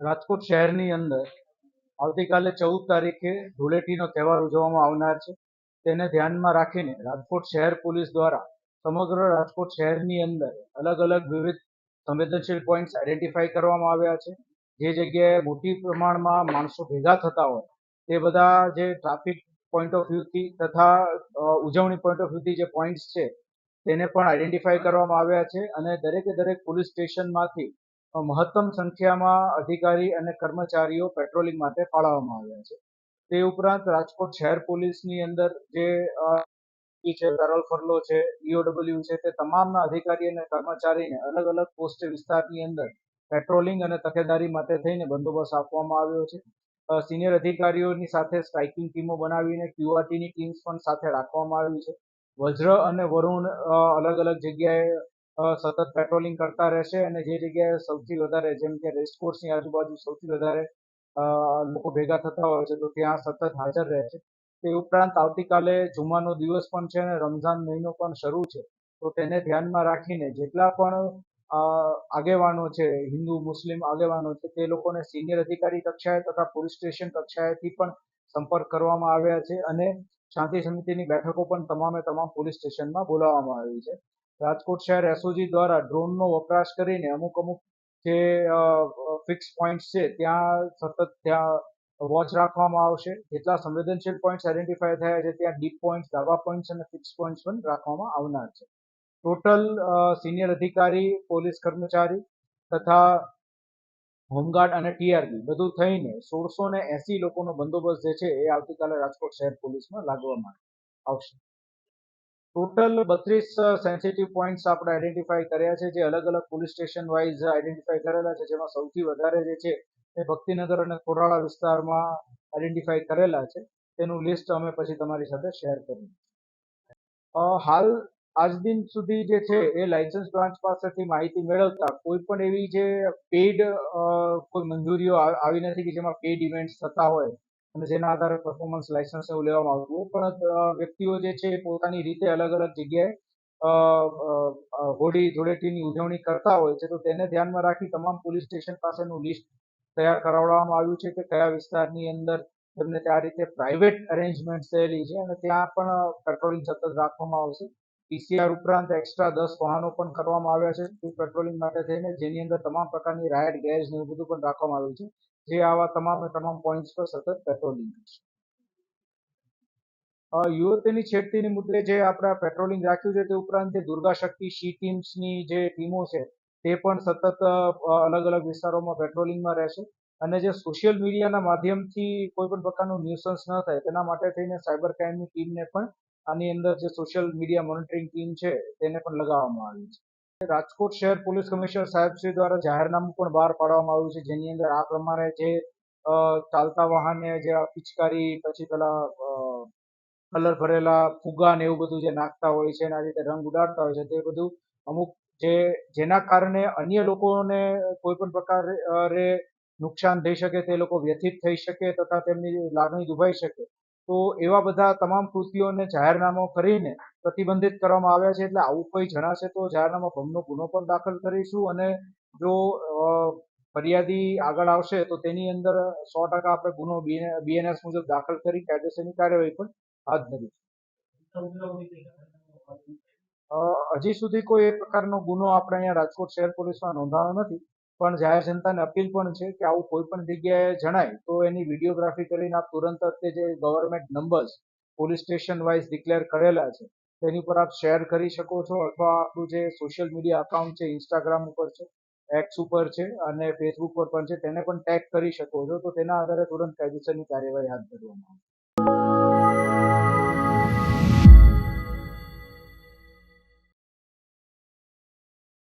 રાજકોટ શહેરની અંદર આવતીકાલે ચૌદ તારીખે ધૂળેટીનો તહેવાર ઉજવવામાં આવનાર છે. તેને ધ્યાનમાં રાખીને રાજકોટ શહેર પોલીસ દ્વારા સમગ્ર રાજકોટ શહેરની અંદર અલગ અલગ વિવિધ સંવેદનશીલ પોઈન્ટ્સ આઈડેન્ટિફાઈ કરવામાં આવ્યા છે. જે જગ્યાએ મોટી પ્રમાણમાં માણસો ભેગા થતા હોય તે બધા જે ટ્રાફિક પોઈન્ટ ઓફ વ્યૂથી તથા ઉજવણી પોઈન્ટ ઓફ વ્યૂથી જે પોઈન્ટ્સ છે તેને પણ આઈડેન્ટિફાઈ કરવામાં આવ્યા છે અને દરેકે દરેક પોલીસ સ્ટેશનમાંથી મહત્તમ સંખ્યામાં અધિકારી અને કર્મચારીઓ પેટ્રોલિંગ માટે ફાળવવામાં આવ્યા છે. તે ઉપરાંત રાજકોટ શહેર પોલીસની અંદર જે છે પેરોલ ફરલો છે, ઈઓડબલ્યુ છે, તે તમામના અધિકારી અને કર્મચારીને અલગ અલગ પોસ્ટ વિસ્તારની અંદર પેટ્રોલિંગ અને તકેદારી માટે થઈને બંદોબસ્ત આપવામાં આવ્યો છે. સિનિયર અધિકારીઓની સાથે સ્ટ્રાઇકિંગ ટીમો બનાવીને ક્યુઆરટીની ટીમ્સ પણ સાથે રાખવામાં આવી છે. વજ્ર અને વરુણ અલગ અલગ જગ્યાએ સતત પેટ્રોલિંગ કરતા રહેશે અને જે જગ્યાએ સૌથી વધારે, જેમ કે રેસકોર્સની આજુબાજુ સૌથી વધારે લોકો ભેગા થતા હોય છે, તો ત્યાં સતત હાજર રહે છે. તે ઉપરાંત આવતીકાલે જુમાનો દિવસ પણ છે અને રમઝાન મહિનો પણ શરૂ છે. તો તેને ધ્યાનમાં રાખીને જેટલા પણ આગેવાનો છે, હિન્દુ, મુસ્લિમ આગેવાનો છે, તે લોકોને સિનિયર અધિકારી કક્ષાએ તથા પોલીસ સ્ટેશન કક્ષાએથી પણ સંપર્ક કરવામાં આવ્યા છે અને શાંતિ સમિતિની બેઠકો પણ તમામે તમામ પોલીસ સ્ટેશનમાં બોલાવવામાં આવી છે. રાજકોટ શહેર એસઓજી દ્વારા ડ્રોનનો વપરાશ કરીને અમુક અમુક જે ફિક્સ પોઈન્ટ્સ છે, ત્યાં સતત ત્યાં વોચ રાખવામાં આવશે. જેટલા સંવેદનશીલ પોઈન્ટ્સ આઈડેન્ટિફાય થયા છે, ત્યાં ડીપ પોઈન્ટ્સ ધાબા પોઈન્ટ્સ અને ફિક્સ પોઈન્ટ્સ પણ રાખવામાં આવનાર છે. ટોટલ સિનિયર અધિકારી, પોલીસ કર્મચારી તથા હોમગાર્ડ અને ટીઆરબી બધું થઈને સોળસો ને એસી લોકોનો બંદોબસ્ત જે છે એ આવતીકાલે રાજકોટ શહેર પોલીસમાં લાગવામાં આવશે. ટોટલ બત્રીસ સેન્સિટિવ પોઈન્ટ્સ આપણે આઈડેન્ટિફાઈ કર્યા છે, જે અલગ અલગ પોલીસ સ્ટેશન વાઇઝ આઈડેન્ટિફાઈ કરેલા છે, જેમાં સૌથી વધારે જે છે એ ભક્તિનગર અને કોરાળા વિસ્તારમાં આઈડેન્ટિફાઈ કરેલા છે. તેનું લિસ્ટ અમે પછી તમારી સાથે શેર કરીએ હાલ આજ દિન સુધી જે છે એ લાયસન્સ બ્રાન્ચ પાસેથી માહિતી મેળવતા કોઈ પણ એવી જે પેઇડ કોઈ મંજૂરીઓ આ- આવી નથી કે જેમાં પેઇડ ઇવેન્ટ્સ થતા હોય અને જેના આધારે પરફોર્મન્સ લાયસન્સ એવું લેવામાં આવતું પણ વ્યક્તિઓ જે છે એ પોતાની રીતે અલગ અલગ જગ્યાએ હોળી ધૂળેટીની ઉજવણી કરતા હોય છે, તો તેને ધ્યાનમાં રાખી તમામ પોલીસ સ્ટેશન પાસેનું લિસ્ટ તૈયાર કરાવવામાં આવ્યું છે કે કયા વિસ્તારની અંદર તેમને ત્યાં રીતે પ્રાઇવેટ અરેન્જમેન્ટ થયેલી છે અને ત્યાં પણ પેટ્રોલિંગ સતત રાખવામાં આવશે. પીસીઆર ઉપરાંત એક્સ્ટ્રા દસ વાહનો પણ કરવામાં આવ્યા છે પેટ્રોલિંગ માટે થઈને, જેની અંદર તમામ પ્રકારની રાયડ ગેસ ને એવું બધું પણ રાખવામાં આવ્યું છે, જે આવા તમામે તમામ પોઈન્ટ્સ પર સતત પેટ્રોલિંગ કરશે. યુવતીની છેડતીની મુદ્દે જે આપણે પેટ્રોલિંગ રાખ્યું છે, તે ઉપરાંત જે દુર્ગા શક્તિ શી ટીમ્સની જે ટીમો છે, તે પણ સતત અલગ અલગ વિસ્તારોમાં પેટ્રોલિંગમાં રહેશે. અને જે સોશિયલ મીડિયાના માધ્યમથી કોઈ પણ પ્રકારનું ન્યુસન્સ ન થાય, તેના માટે થઈને સાયબર ક્રાઇમની ટીમને પણ આની અંદર જે સોશિયલ મીડિયા મોનિટરિંગ ટીમ છે, તેને પણ લગાવવામાં આવી છે. રાજકોટ શહેર પોલીસ કમિશનર સાહેબ શ્રી દ્વારા જાહેરનામું પણ બહાર પાડવામાં આવ્યું છે, જેની અંદર આ પ્રમાણે જે ચાલતા વાહને જે પિચકારી, પછી પેલા કલર ભરેલા ફુગ્ગા ને એવું બધું જે નાખતા હોય છે આ રીતે રંગ ઉડાડતા હોય છે, તે બધું અમુક જે, જેના કારણે અન્ય લોકોને કોઈ પણ પ્રકારે નુકસાન થઈ શકે, તે લોકો વ્યથિત થઈ શકે તથા તેમની લાગણી દુભાઈ શકે. તો એવા બધા તમામ કૃત્યોને જાહેરનામો કરીને પ્રતિબંધિત કરવામાં આવ્યા છે એટલે આવું કોઈ જણાશે તો જાહેરનામા ભંગનો ગુનો પણ દાખલ કરીશું અને જો ફરિયાદી આગળ આવશે તો તેની અંદર સો ટકા આપણે ગુનો બીએનએસ મુજબ દાખલ કરી કાયદેસરની કાર્યવાહી પણ હાથ ધરીશું હજી સુધી કોઈ એ પ્રકારનો ગુનો આપણે અહીંયા રાજકોટ શહેર પોલીસમાં નોંધાયો નથી. પણ જાહેર જનતાને અપીલ પણ છે કે આવું કોઈ પણ જગ્યાએ જણાય, તો એની વિડીયોગ્રાફી કરીને આપ તુરંત જ જે government numbers police station wise declare કરેલા છે, તેની પર આપ શેર કરી શકો છો અથવા આપણું જે સોશિયલ મીડિયા અકાઉન્ટ છે ઇન્સ્ટાગ્રામ ઉપર છે એક્સ ઉપર છે અને ફેસબુક પર પણ છે, તેને પણ ટેગ કરી શકો છો, તો તેના આધારે તુરંત કાયદેસરની કાર્યવાહી હાથ ધરવામાં આવશે.